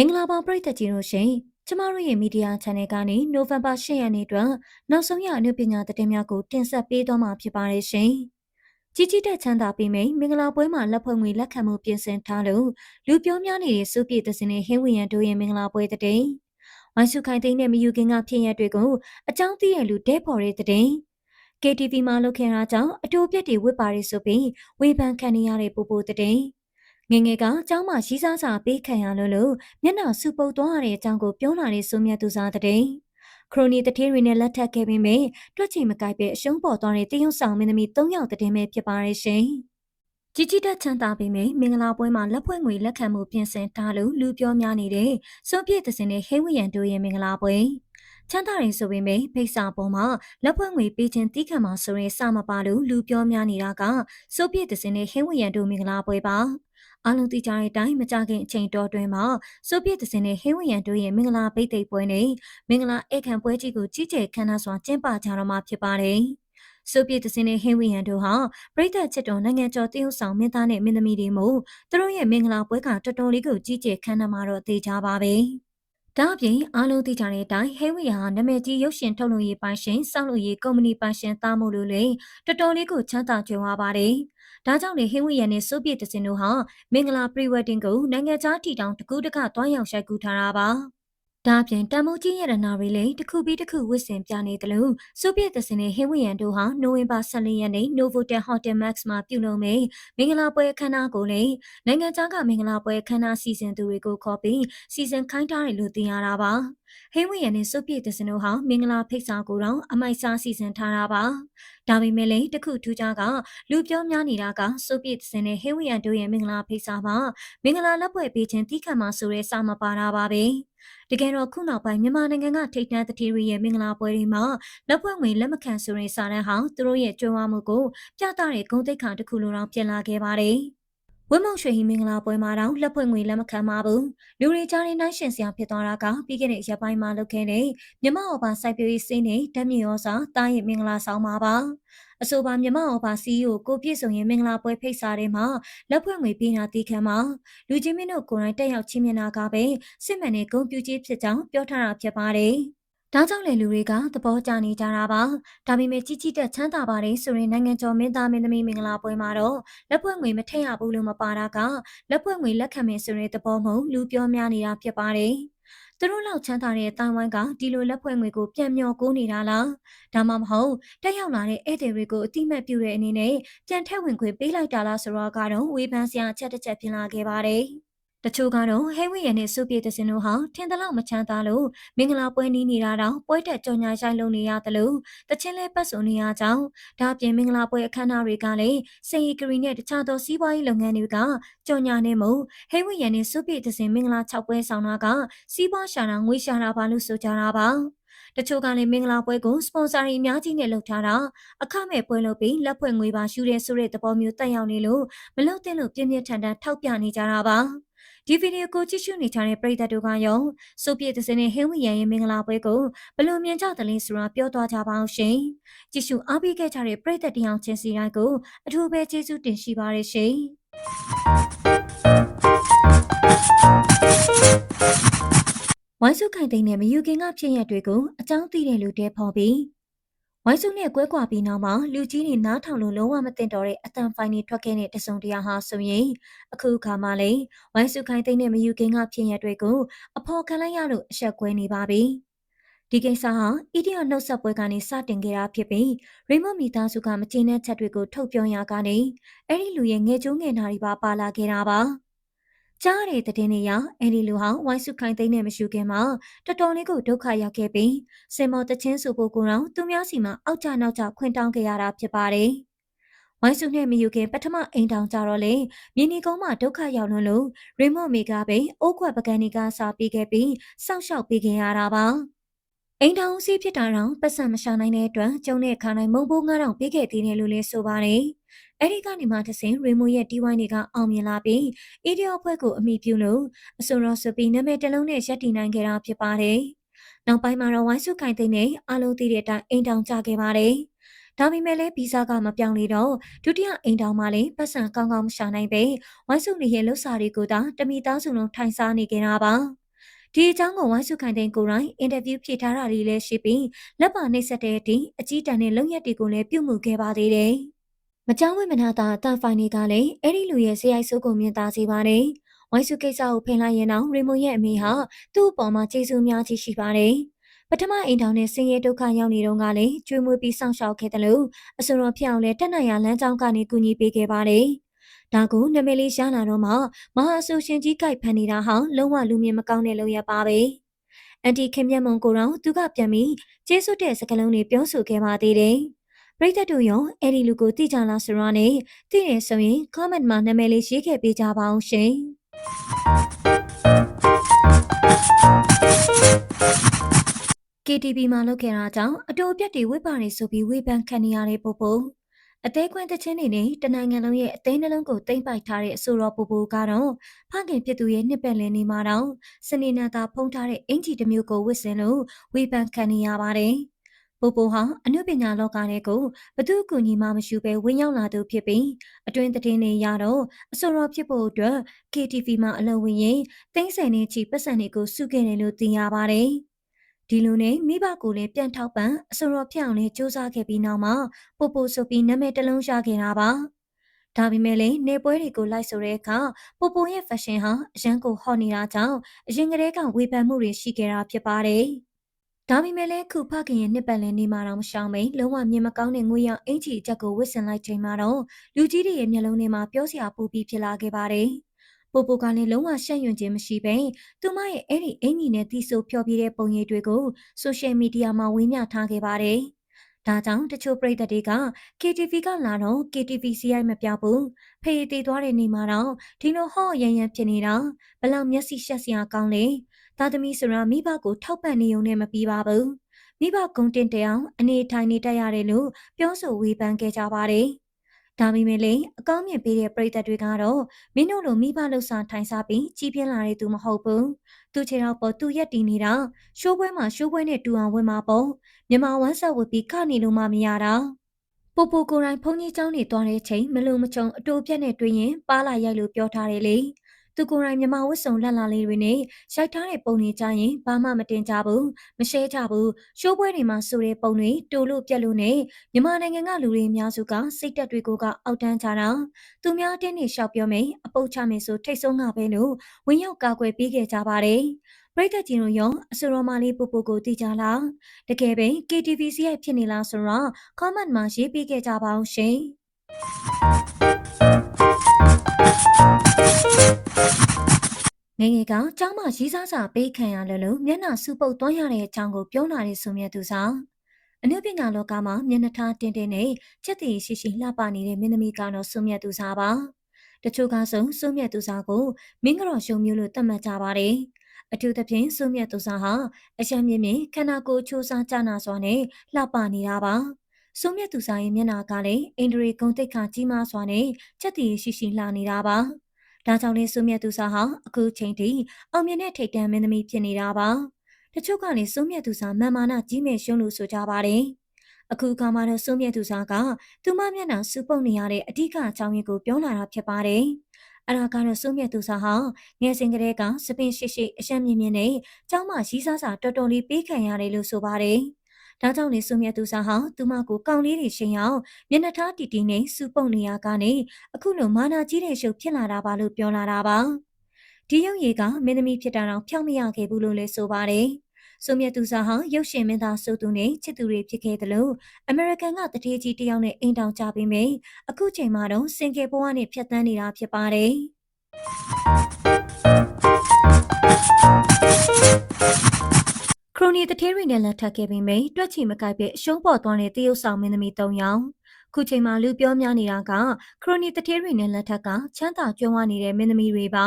မင်္ဂလာပါပရိသတ်ကြီးတို့ရှင်ကျမတို့ရဲ့မီဒီယာ channel ကနေနိုဝင်ဘာ10ရက်နေ့အတွက်နောက်ဆုံးရအနုပညာသတင်းများကိုတင်ဆက်ပေးသွားမှာဖြစ်ပါတယ်ရှင်ကြီးကြီးတက်ချမ်းသာပြီးမိမင်္ဂလာပွဲမှာလက်ဖွဲ့ငွေလက်ခံမှုပြင်ဆင်ထားလို့လူပြောများနေတဲ့စုပြည့်သစင်နဲ့ဟင်းဝီရန်တို့ရဲ့မင်္ဂလာပွဲတဲ့ဝိုင်းစုခိုင်သိန်းနဲ့မယူခင်ကဖြစ်ရတွေကိုအကြောင်းသိရလူဒဲပေါ်တဲ့တဲ့ KTV မှာလုပ်ခဲ့တာကြောင့်အတူပြက်တွေဝစ်ပါရီဆိုပြီးဝေဖန်ခံနေရတဲ့ပူပူတဲ့ ငငယ်ကကျောင်းမှာရီးစားစာပေးခံရလို့လို့မျက်နှာစူပုတ်သွားရတဲ့အကြောင်းကိုပြောလာတဲ့ဆိုမြတ်သူစားတဲ့ခရိုနီတထေးတွေနဲ့လက်ထပ်ခဲ့ပြီးမြဲတွက်ချင်မကိုက်ပဲအရှုံးပေါ်သွားတဲ့တရုတ်ဆောင်မင်းသမီး၃ယောက်တဲ့ပဲဖြစ်ပါရဲ့ရှင်ကြီးကြီးတက်ချမ်းသာပြီးမြဲမင်္ဂလာပွဲမှာလက်ဖွဲ့ငွေလက်ခံမှုပြင်ဆင်ထားလို့လူပြောများနေတဲ့စွန်ပြည့်သစင်နဲ့ဟိဝရန်တို့ရဲ့မင်္ဂလာပွဲချမ်းသာရင်ဆိုပေမဲ့ဖိတ်စာပေါ်မှာလက်ဖွဲ့ငွေပေးခြင်းတိခတ်မှာဆိုရင်စမပါလို့လူပြောများနေတာကစိုးပြည့်သစင်နဲ့ဟင်းဝရန်တို့မင်္ဂလာပွဲပါ အားလုံးသိကြတဲ့အတိုင်းမကြခင်အချိန်တော်တွင်မှာဆိုဗီယက်သင်းနဲ့ဟင်းဝရန်တို့ရဲ့မင်္ဂလာပိတ်သိက်ပွဲနဲ့မင်္ဂလာဧကန်ပွဲကြီးကိုကြီးကျယ်ခမ်းနားစွာကျင်းပကြတော့မှာဖြစ်ပါတယ်။ဆိုဗီယက်သင်းနဲ့ဟင်းဝရန်တို့ဟာပြည်သက်ချစ်တော်နိုင်ငံကျော်တရုတ်ဆောင်မင်းသားနဲ့မင်းသမီးတွေမို့သူတို့ရဲ့မင်္ဂလာပွဲကတော်တော်လေးကိုကြီးကျယ်ခမ်းနားမှာတော့သိကြပါပဲ။ဒါအပြင်အားလုံးသိကြတဲ့အတိုင်းဟဲဝီယာနာမည်ကြီးရုပ်ရှင်ထုတ်လုပ်ရေးပိုင်ရှင်စောက်လုပ်ရေးကုမ္ပဏီပိုင်ရှင်သားမို့လို့လေတော်တော်လေးကိုချမ်းသာကြွယ်ဝပါတယ်။ ဒါကြောင့်လေဟင်းဝီယန်နဲ့ဆိုဗီယက်တစင်တို့ဟာမင်္ဂလာပရီဝက်တင်ကိုနိုင်ငံခြားတီတောင်တကူးတကတွားရောက်ရှိကူထားတာပါ ဒါအပြင်တမိုးကြီးရတနာတွေလည်းတစ်ခုပြီးတစ်ခုဝစ်ဆင်ပြနေတယ်လို့ဆိုဗီယက်သစင်နဲ့ဟင်းဝီယန်တို့ဟာနိုဝင်ဘာ14ရက်နေ့ Novotel Hotel Max မှာပြုလုပ်မယ်မင်္ဂလာပွဲအခမ်းအနားကိုလည်းနိုင်ငံခြားကမင်္ဂလာပွဲအခမ်းအနားစီစဉ်သူတွေကိုခေါ်ပြီးစီစဉ်ခိုင်းထားတယ်လို့သိရတာပါဟင်းဝီယန်နဲ့ဆိုဗီယက်သစင်တို့ဟာမင်္ဂလာဖိတ်စာကိုတော့အမိုက်စားစီစဉ်ထားတာပါဒါပေမဲ့လည်းတခုထူးခြားကလူပြောများနေတာကဆိုဗီယက်သင်နဲ့ဟေဝီယန်တို့ရဲ့မင်္ဂလာဖိတ်စာမှာမင်္ဂလာလက်ဖွဲ့ပေးခြင်းတိခတ်မှာဆိုရဲစာမပါတာပါပဲတကယ်တော့ခုနောက်ပိုင်းမြန်မာနိုင်ငံကထိပ်တန်းတတိရီရဲ့မင်္ဂလာပွဲတွေမှာလက်ဖွဲ့ငွေလက်မခံဆိုရင်စာတန်းဟောင်းသူတို့ရဲ့ကြွယ်ဝမှုကိုပြသတဲ့ဂုဏ်သိက္ခာတစ်ခုလိုတော့ပြင်လာခဲ့ပါတယ် ဝင်းမောင်ရွှေဟီမင်္ဂလာပွဲမှာတော့လက်ဖွဲ့ငွေလက်မခံပါဘူးလူတွေကြားနေနိုင်ရှင်စရာဖြစ်သွားတာကပြီးခဲ့တဲ့ရက်ပိုင်းမှာလုပ်ခဲ့တဲ့မြမအော်ဘာစိုက်ပျိုးရေးစင်းနဲ့ဓာတ်မြေရောစာတားရဲ့မင်္ဂလာဆောင်ပါပါအဆိုပါမြမအော်ဘာစီကိုကိုပြည့်စုံရင်မင်္ဂလာပွဲဖိတ်စာထဲမှာလက်ဖွဲ့ငွေပေးတာတီးခံမှာလူချင်းမင်းတို့ကိုယ်တိုင်တက်ရောက်ချင်းမြင်တာကပဲစစ်မှန်တဲ့ဂုဏ်ပြုကြီးဖြစ်ကြောင်းပြောထားတာဖြစ်ပါတယ် ဒါကြောင့်လေလူတွေကသဘောကျနေကြတာပါဒါပေမဲ့ကြီးကြီးတက်ချမ်းသာပါတယ်ဆိုရင်နိုင်ငံကျော်မင်းသားမင်းသမီးမင်္ဂလာပွဲမှာတော့လက်ဖွဲ့ငွေမထည့်ရဘူးလို့မပါတာကလက်ဖွဲ့ငွေလက်ခံမယ်ဆိုတဲ့သဘောမဟုတ်လူပြောများနေတာဖြစ်ပါတယ်သူတို့လောက်ချမ်းသာတဲ့တိုင်ဝမ်ကဒီလိုလက်ဖွဲ့ငွေကိုပြန်မျောကိုနေတာလားဒါမှမဟုတ်တက်ရောက်လာတဲ့ဧည့်သည်တွေကိုအတိမတ်ပြုတဲ့အနေနဲ့ပြန်ထည့်ဝင်ခွင့်ပေးလိုက်တာလားဆိုတော့ကတော့ဝေဖန်စရာအချက်တစ်ချက်ဖြစ်လာခဲ့ပါတယ် တချို့ကတော့ဟဲဝီရနဲ့စုပြေတစင်တို့ဟာထင်သလောက်မချမ်းသာလို့မင်္ဂလာပွဲနီးနေတာတော့ပွဲတက်ကြော်ညာရိုက်လုံနေရတယ်လို့တချင်းလဲပတ်စုံနေရကြောင်းဒါပြင်မင်္ဂလာပွဲအခမ်းအနားတွေကလည်းစေဟီကရီနဲ့တခြားသောစီးပွားရေးလုပ်ငန်းတွေကကြော်ညာနေမှုဟဲဝီရနဲ့စုပြေတစင်မင်္ဂလာ6ပွဲဆောင်တာကစီးပွားရှာတာငွေရှာတာပါလို့ဆိုကြတာပါတချို့ကလည်းမင်္ဂလာပွဲကိုစပွန်ဆာတွေအများကြီးနဲ့လုပ်ထားတာအခမဲ့ပွဲလုပ်ပြီးလက်ဖွဲ့ငွေပါယူရဲဆိုတဲ့သဘောမျိုးတက်ရောက်နေလို့မလုပ်တဲ့လို့ပြင်းပြထန်ထန်ထောက်ပြနေကြတာပါ ဒီဗီဒီယိုကိုကြည့်ရှုနေကြတဲ့ပရိသတ်တို့ကရောစုပြည့်သစင်းနဲ့ဟင်းဝီရန်ရဲ့မင်္ဂလာပွဲကိုဘလို့မြင်ကြသလဲဆိုတာပြောသွားကြပါအောင်ရှင်ကြည့်ရှုအားပေးခဲ့ကြတဲ့ပရိသတ်တရားချင်းစီတိုင်းကိုအထူးပဲကျေးဇူးတင်ရှိပါရရှင်ဝိုင်းစုခိုင်သိန်းနဲ့မယူခင်ကဖြစ်ရက်တွေကိုအကြောင်းသိတဲ့လူတဲဖော်ပြီး ဝိုင်းစုနဲ့ကွဲကွာပြီးနောက်မှာလူကြီးတွေနားထောင်လို့လုံးဝမတင်တော့တဲ့အတန်ဖိုင်တွေထွက်ခဲ့တဲ့တစုံတရာဟာဆိုရင်အခုအခါမှလည်းဝိုင်းစုခိုင်သိန်းနဲ့မယူခင်ကဖြစ်ရက်တွေကိုအဖော်ခံလိုက်ရလို့အဆက်ကွဲနေပါပြီ။ဒီကိစ္စဟာအီဒီယိုနှုတ်ဆက်ပွဲကနေစတင်ခဲ့တာဖြစ်ပြီးရိမွန်မီသားစုကမကျေနပ်ချက်တွေကိုထုတ်ပြောရကနေအဲ့ဒီလူရဲ့ငယ်ကျိုးငယ်နာတွေပါပါလာခဲ့တာပါ။ ကြားတဲ့တဲ့င်းတွေရအဲ့ဒီလူဟောင်းဝိုင်းစုခိုင်သိမ်းနဲ့မရှိခင်မှာတော်တော်လေးကိုဒုက္ခရောက်ခဲ့ပြီးစင်မော်တချင်းစုဖို့ကိုတော့သူများစီမှာအောက်ကြနောက်ကြခွင့်တောင်းခဲ့ရတာဖြစ်ပါတယ်။ဝိုင်းစုနဲ့မယူခင်ပထမအိမ်တောင်ကြတော့လေမြင်းနီကုန်းမှာဒုက္ခရောက်လွန်းလို့ရီမော့မီကပဲအိုးခွက်ပကံနီကစာပြီးခဲ့ပြီးစောက်ရှောက်ပေးခင်ရတာပါ။ အိမ်တောင်စီးဖြစ်တာတော့ပတ်စံမရှာနိုင်တဲ့အတွက်ကျုံတဲ့ခါတိုင်းမုံဘိုးငါးတောင်ပေးခဲ့သေးတယ်လို့လည်းဆိုပါတယ်။အဲ့ဒီကနေမှတဆင်ရေမိုရဲ့တီးဝိုင်းတွေကအောင်မြင်လာပြီးအီဒီယိုအဖွဲ့ကိုအမိပြုလို့အဆိုရောဆိုပြီးနာမည်တစ်လုံးနဲ့ရပ်တည်နိုင်ခဲ့တာဖြစ်ပါတယ်။နောက်ပိုင်းမှာတော့ဝိုင်းစုခိုင်သိန်းနဲ့အားလုံးသိတဲ့အတိုင်းအိမ်တောင်ကြခဲ့ပါတယ်။ဒါပေမဲ့လည်းဗီဇာကမပြောင်းလေတော့ဒုတိယအိမ်တောင်မှလည်းပတ်စံကောင်းကောင်းမရှာနိုင်ပဲဝိုင်းစုနေရဲ့လှုပ်ရှားတွေကိုသာတမိသားစုလုံးထိုင်စားနေကြတာပါ။ ဒီအကြောင်းကိုဝိုင်းစုခိုင်တဲ့ကိုယ်တိုင်အင်တာဗျူးဖြေထားတာတွေလည်းရှိပြီးလက်ပါနှိပ်စက်တဲ့အထိအကြီးတန်းတဲ့လုံရက်တွေကိုလည်းပြုမှုခဲ့ပါသေးတယ်။မကြောင်းဝိမနာတာတန်ဖိုင်တွေကလည်းအဲ့ဒီလူရဲ့ဇယိုက်ဆိုးကိုမြင်သာစေပါတယ်။ဝိုင်းစုကိစ္စကိုဖင်လိုက်ရင်တော့ရီမွန်ရဲ့အမေဟာသူ့အပေါ်မှာကျေးဇူးများကြီးရှိပါတယ်။ပထမအိမ်ထောင်နဲ့ဆင်းရဲဒုက္ခရောက်နေတော့ကလည်းကျွေးမွေးပြီးစောင့်ရှောက်ခဲ့တယ်လို့အစွန်တော်ဖြစ်အောင်လဲတက်နိုင်ရလမ်းကြောင်းကနေကူညီပေးခဲ့ပါတယ်။ ဒါကိုနမလေးရှားလာတော့မှမဟာအဆူရှင်ကြီးကြိုက်ဖန်နေတာဟာလုံးဝလူမြင်မကောင်းတဲ့လုပ်ရပါပဲ။အန်တီခင်မြတ်မုံကိုတော့သူကပြန်ပြီးကျေးဇူးတဲ့စကားလုံးတွေပြောဆိုခဲ့ပါသေးတယ်။ပရိသတ်တို့ရောအဲ့ဒီလူကိုသိကြလားဆိုတော့နဲ့သိရဆိုရင် comment မှာနာမည်လေးရေးခဲ့ပေးကြပါအောင်ရှင်။ KTV မှာလုပ်ခဲ့တာကြောင့်အတူအပြတ်တွေဝိပါနေဆိုပြီးဝေဖန်ခံနေရတဲ့ပို့ပို့ အသေးခွင့်တချင်းတွေနဲ့တနိုင်ငံလုံးရဲ့အသေးနှလုံးကိုတိမ့်ပိုက်ထားတဲ့အဆိုတော်ပူပူကတော့ဖခင်ဖြစ်သူရဲ့နှစ်ပတ်လည်နေမှာတော့စနေနာသာဖုံးထားတဲ့အင်ဂျီတစ်မျိုးကိုဝတ်ဆင်လို့ဝေဖန်ခံနေရပါတယ်။ပူပူဟာအနုပညာလောကထဲကိုဘသူအကူအညီမှမရှိဘဲဝင်ရောက်လာသူဖြစ်ပြီးအတွင်းသတင်းတွေရတော့အဆိုတော်ဖြစ်ဖို့အတွက် KTV မှာအလုပ်ဝင်ရင်တင်းဆယ်နေချီပတ်စံတွေကိုစုခဲ့တယ်လို့သိရပါတယ်။ ဒီလိုနဲ့မိဘကိုလည်းပြန်ထောက်ပံ့အစောတော်ဖြစ်အောင်လည်းစူးစမ်းခဲ့ပြီးနောက်မှာပို့ပို့ဆိုပြီးနာမည်တစ်လုံးရခဲ့တာပါဒါပေမဲ့လည်းနေပွဲတွေကိုလိုက်ဆိုတဲ့အခါပိုပိုရဲ့ fashion ဟာအရန်ကိုဟော့နေတာကြောင့်အရင်ကတည်းကဝေဖန်မှုတွေရှိခဲ့တာဖြစ်ပါတယ်။ဒါပေမဲ့လည်းခုဖခင်ရဲ့နှစ်ပတ်လည်နေမှာတော့မရှောင်မိန်လုံးဝမြင်မကောင်းတဲ့ငွေရောင်အင်ချီအချက်ကိုဝတ်ဆင်လိုက်ချိန်မှာတော့လူကြီးတွေရဲ့မျက်လုံးထဲမှာပြောစရာပူပြီးဖြစ်လာခဲ့ပါတယ်။ ပိုပိုကလည်းလုံးဝရှက်ရွံ့ခြင်းမရှိဘဲသူမရဲ့အဲ့ဒီအင်ကြီးနဲ့တီဆိုဖျော်ပြတဲ့ပုံရိပ်တွေကိုဆိုရှယ်မီဒီယာမှာဝေမျှထားခဲ့ပါတယ်။ဒါကြောင့်တချို့ပရိသတ်တွေက KTV ကလာတော့ KTV စီရိုက်မပြဘူး။ဖေးတည်သွားတဲ့နေမှာတော့ဒီလိုဟော့ရန်ရန်ဖြစ်နေတာဘလောက်မျက်စိရှက်စရာကောင်းလေ။သားသမီးဆိုတာမိဘကိုထောက်ပံ့နေုံနဲ့မပြီးပါဘူး။မိဘကုန်းတင်တအောင်အနေထိုင်နေတတ်ရတယ်လို့ပြောဆိုဝေဖန်ခဲ့ကြပါတယ်။ ဒါပေမဲ့လည်းအကောင်းမြင်ပေးတဲ့ပရိသတ်တွေကတော့မင်းတို့လိုမိဘလှုပ်ဆောင်ထိုင်စားပြီးကြီးပြင်းလာတဲ့သူမဟုတ်ဘူး။သူခြေတော့ပေါ်သူရက်တည်နေတာရှိုးပွဲမှာရှိုးပွဲနဲ့တူအောင်ဝင်မှာပေါ့။မြမဝမ်းဆက်ဝတ်ပြီးခနေလို့မှမရတာ။ပူပူကိုယ်တိုင်ဖုန်ကြီးเจ้าနေသွားတဲ့ချိန်မလို့မချုံအတူပြက်နဲ့တွေ့ရင်ပါလာရိုက်လို့ပြောထားတယ်လေ။ သူကိုယ်တိုင်မြမဝတ်စုံလက်လာလေးတွေနဲ့ရိုက်ထားတဲ့ပုံတွေကြရင်ဘာမှမတင်ကြဘူးမရှဲကြဘူးရှိုးပွဲတွေမှာဆိုတဲ့ပုံတွေတူလို့ပြက်လို့နဲ့မြမနိုင်ငံကလူတွေအများစုကစိတ်တက်တွေကိုကအောက်တန်းကြတာသူများတင်းနေလျှောက်ပြောမယ်အပုတ်ချမယ်ဆိုထိတ်ဆုံးကပဲလို့ဝင်းရောက်ကာကွယ်ပေးခဲ့ကြပါတယ်ပရိသတ်ကြီးတို့ရောအစရောမာလေးပူပူကိုသိကြလားတကယ်ပဲ KTVC ရဲ့ဖြစ်နေလားဆိုတော့ comment မှာရေးပေးခဲ့ကြပါအောင်ရှင် ငငယ်ကကျောင်းမှာရီးစားစာပေးခံရလို့လို့မျက်နှာစုပုတ်သွားရတဲ့အကြောင်းကိုပြောလာတဲ့ဆိုမြတ်သူဆောင်အနုပညာလောကမှာမျက်နှာထားတင်းတင်းနဲ့ချက်တည်ရှိရှိလှပနေတဲ့မင်းသမီးကတော့ဆိုမြတ်သူစားပါတချို့ကဆိုဆိုမြတ်သူစားကိုမင်းကတော့ရှုံမျိုးလို့သတ်မှတ်ကြပါတယ်အထူးသဖြင့်ဆိုမြတ်သူစားဟာအရှမ်းမြင့်မြင့်ခန္ဓာကိုယ်ချိုးစားကြနာစွာနဲ့လှပနေတာပါဆိုမြတ်သူစားရဲ့မျက်နှာကလည်းအင်ဒရီဂုံတိတ်ခါကြီးမားစွာနဲ့ချက်တည်ရှိရှိလှနေတာပါ ဒါကြောင့်လေစုမြတ်သူစာဟာအခုချိန်ထိအောင်မြင်တဲ့ထိတ်တန့်မင်းသမီးဖြစ်နေတာပါ။တချို့ကလည်းစုမြတ်သူစာမန်မာနာကြီးမဲ့ရှုံးလို့ဆိုကြပါတယ်။အခုအခါမှာတော့စုမြတ်သူစာကသူမမျက်နှာစူပုတ်နေရတဲ့အဓိကအကြောင်းရင်းကိုပြောလာတာဖြစ်ပါတယ်။အဲ့ဒါကတော့စုမြတ်သူစာဟာငယ်စဉ်ကတည်းကစပင်ရှိရှိအရှမ်းမြင့်မြင့်နဲ့ကျောင်းမှာရီးစားစာတော်တော်လေးပေးခံရတယ်လို့ဆိုပါတယ်။ ဒါကြောင့်လေဆုမြတ်သူစာဟာသူမကိုကောင်းလေးတွေရှင်အောင်မျက်နှာထားတီတီနဲ့စူပုတ်နေရကနေအခုလိုမာနာကြီးတဲ့ရှုပ်ဖြစ်လာတာပါလို့ပြောလာတာပါဒီရုပ်ရည်ကမင်းသမီးဖြစ်တာတော့ဖြောင်းမရခဲ့ဘူးလို့လည်းဆိုပါတယ်ဆိုမြတ်သူစာဟာရုပ်ရှင်မင်းသားဆိုသူနဲ့ချစ်သူတွေဖြစ်ခဲ့တယ်လို့အမေရိကန်ကတထေးကြီးတယောက်နဲ့အိမ်တောင်ကြပြီးမိအခုချိန်မှာတော့စင်ကေဘဝနဲ့ဖြတ်သန်းနေတာဖြစ်ပါတယ် ခရိုနီတထေးရီနဲ့လက်ထပ်ခဲ့ပြီးမိတွက်ချီမကိုက်ပဲအရှုံးပေါ်သွားတဲ့တရုတ်ဆောင်မင်းသမီး၃ယောက်ခုချိန်မှာလူပြောများနေတာကခရိုနီတထေးရီနဲ့လက်ထက်ကချမ်းသာကြွယ်ဝနေတဲ့မင်းသမီးတွေပါ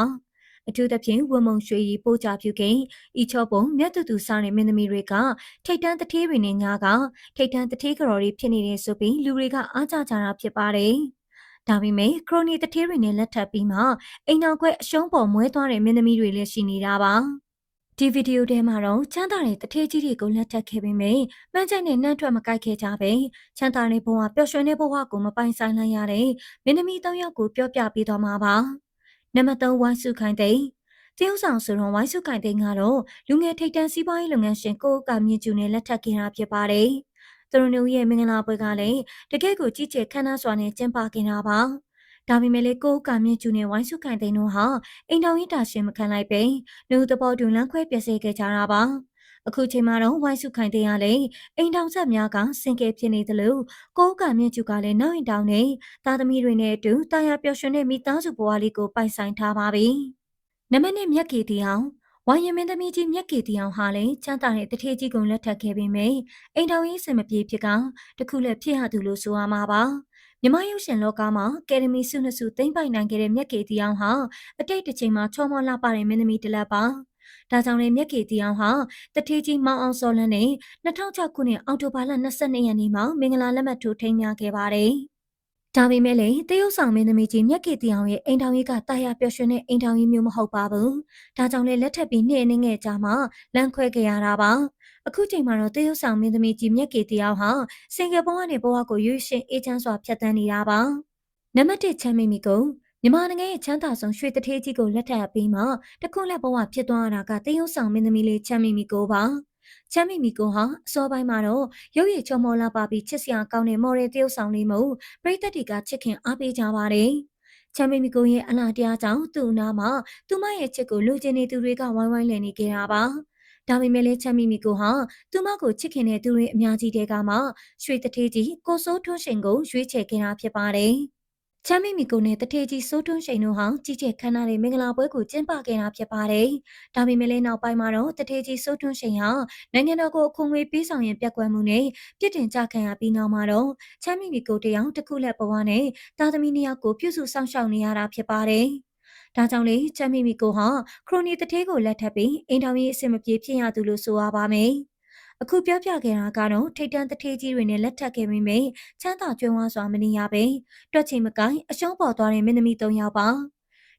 အထူးသဖြင့်ဝမုံရွှေရီပိုးကြပြုကိန်းဤချောပုံမြတ်တူတူစားတဲ့မင်းသမီးတွေကထိတ်တန်းတထေးတွေနဲ့ညာကထိတ်တန်းတထေးကတော်တွေဖြစ်နေတဲ့ဆိုပြီးလူတွေကအားကြကြတာဖြစ်ပါတယ်ဒါပေမဲ့ခရိုနီတထေးတွေနဲ့လက်ထပ်ပြီးမှအိမ်နောက်ခွဲအရှုံးပေါ်မွဲသွားတဲ့မင်းသမီးတွေလည်းရှိနေတာပါ ဒီဗီဒီယိုထဲမှာတော့ချမ်းသာတဲ့တထေးကြီးတွေကိုလက်ထပ်ခဲ့ပေမယ့်မှန်းချက်နဲ့နှမ်းထွက်မကိုက်ခဲ့ကြပဲချမ်းသာတဲ့ဘဝပျော်ရွှင်တဲ့ဘဝကိုမပိုင်ဆိုင်နိုင်ရတဲ့မင်းသမီး၃ယောက်ကိုပြောပြပေးသွားမှာပါနံပါတ်3ဝိုင်းစုခိုင်တဲ့ကျတရုတ်ဆောင်ဆိုတော့ဝိုင်းစုခိုင်သိန်းကတော့လူငယ်ထိပ်တန်းစီးပွားရေးလုပ်ငန်းရှင်ကိုကမြင့်ကျူနဲ့လက်ထပ်ခဲ့တာဖြစ်ပါတယ်။သူတို့မျိုးရဲ့မင်္ဂလာပွဲကလည်းတကယ့်ကိုကြီးကျယ်ခမ်းနားစွာနဲ့ကျင်းပခဲ့တာပါ။ ဒါပေမဲ့လေကိုကမြင့်ကျူနဲ့ဝိုင်းစုခိုင်သိန်းတို့ဟာအိမ်တော်ရေးတာရှင်မခံလိုက်ပဲလူသဘောတူလမ်းခွဲပြည့်စည်ခဲ့ကြတာပါ။အခုချိန်မှာတော့ဝိုင်းစုခိုင်တဲ့ရလေအိမ်တောင်ဆက်များကစင်ကဲဖြစ်နေသလိုကိုကမြင့်ကျူကလည်းနောက်အိမ်တောင်နဲ့သားသမီးတွေနဲ့အတူတာယာပျော်ရွှင်တဲ့မိသားစုဘဝလေးကိုပိုင်ဆိုင်ထားပါပြီ။နမနဲ့မြက်ကေတီအောင်ဝိုင်ယမင်းသမီးကြီးမြက်ကေတီအောင်ဟာလည်းချမ်းသာတဲ့တထေးကြီးကိုလက်ထပ်ခဲ့ပေမယ့်အိမ်တော်ရေးစင်မပြေဖြစ်ကတခုလည်းဖြစ်ရသူလို့ဆိုရမှာပါ မြမရုပ်ရှင်လောကမှာကယ်ဒမီဆုနှစ်ဆုသိမ့်ပိုင်နိုင်ခဲ့တဲ့မြက်ကေတီအောင်ဟာအတိတ်တစ်ချိန်မှာချောမောလှပတဲ့မင်းသမီးတစ်လက်ပါဒါကြောင့်လည်းမြက်ကေတီအောင်ဟာတထေးကြီးမောင်အောင်စောလန်းနဲ့2006ခုနှစ်အောက်တိုဘာလ22ရက်နေ့မှာမင်္ဂလာလက်မှတ်ထိုးထိမ်းမြခဲ့ပါတယ်ဒါပေမဲ့လည်းတရုတ်ဆောင်မင်းသမီးကြီးမြက်ကေတီအောင်ရဲ့အိမ်ထောင်ကြီးကတာယာပျော်ရွှင်တဲ့အိမ်ထောင်ကြီးမျိုးမဟုတ်ပါဘူး။ဒါကြောင့်လည်းလက်ထပ်ပြီးနှစ်အနည်းငယ်ကြာမှလမ်းခွဲခဲ့ရတာပါ။ အခုချိန်မှာတော့တရုတ်ဆောင်မင်းသမီးကြီးမြက်ကေတီအောင်ဟာစင်ကာပူကနေဘဝကိုရွေးရှင်အေးချမ်းစွာဖြတ်သန်းနေတာပါ။နံပါတ်1ချမ်းမိမိကိုမြန်မာနိုင်ငံရဲ့ချမ်းသာဆုံးရွှေတထေးကြီးကိုလက်ထပ်ပြီးမှတခုလက်ဘဝဖြစ်သွားတာကတရုတ်ဆောင်မင်းသမီးလေးချမ်းမိမိကိုပါ။ချမ်းမီမီကိုဟာအစောပိုင်းမှာတော့ရုပ်ရည်ချောမောလာပါပြီးချစ်စရာကောင်းတဲ့မော်ရယ်တရုတ်ဆောင်လေးမို့ပရိသတ်တွေကချစ်ခင်အားပေးကြပါတယ်။ချမ်းမီမီကိုရဲ့အလားတရားကြောင့်သူ့နာမှာသူမရဲ့ချစ်ကိုလူချင်းနေသူတွေကဝိုင်းဝိုင်းလည်နေကြတာပါ။ ဒါပေမဲ့လည်းချမ်းမီမီကိုဟာသူမကိုချစ်ခင်တဲ့သူတွေအများကြီးတဲကမှရွှေတထေးကြီးကိုစိုးထွန်းရှင်ကိုရွေးချယ်ခဲ့တာဖြစ်ပါတယ်။ချမ်းမီမီကိုနဲ့တထေကြီးစိုးထွန်းရှိန်တို့ဟာကြီးကျယ်ခမ်းနားတဲ့မင်္ဂလာပွဲကိုကျင်းပခဲ့တာဖြစ်ပါတယ်။ဒါပေမဲ့လည်းနောက်ပိုင်းမှာတော့တထေကြီးစိုးထွန်းရှိန်ဟာနိုင်ငံတော်ကိုအခွန်ငွေပေးဆောင်ရင်ပြက်ကွက်မှုနဲ့ပြစ်တင်ကြခံရပြီးနောက်မှာတော့ချမ်းမီမီကိုတယောက်တစ်ခုလက်ဘဝနဲ့တာသမီနှစ်ယောက်ကိုပြုစုဆောင်ရှောက်နေရတာဖြစ်ပါတယ်။ ဒါကြောင့်လေချမ်းမီမီကိုဟာခရိုနီတထေးကိုလက်ထပ်ပြီးအိမ်ထောင်ရေးအဆင်မပြေဖြစ်ရသူလို့ဆိုရပါမယ်။အခုပြောပြခဲ့တာကတော့ထိတ်တန့်တထေးကြီးတွေနဲ့လက်ထပ်ခဲ့မိမိချမ်းသာကြွယ်ဝစွာမနေရပဲတွက်ချင်မကိုင်းအရှုံးပေါ်သွားတဲ့မင်းသမီး၃ယောက်ပါ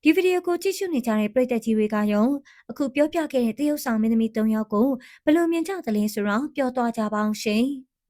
ဒီဗီဒီယိုကိုကြည့်ရှုနေကြတဲ့ပရိသတ်ကြီးတွေကရောအခုပြောပြခဲ့တဲ့တရုတ်ဆောင်မင်းသမီး၃ယောက်ကိုဘယ်လိုမြင်ကြသလဲဆိုတော့ပြောသွားကြပါအောင်ရှင်။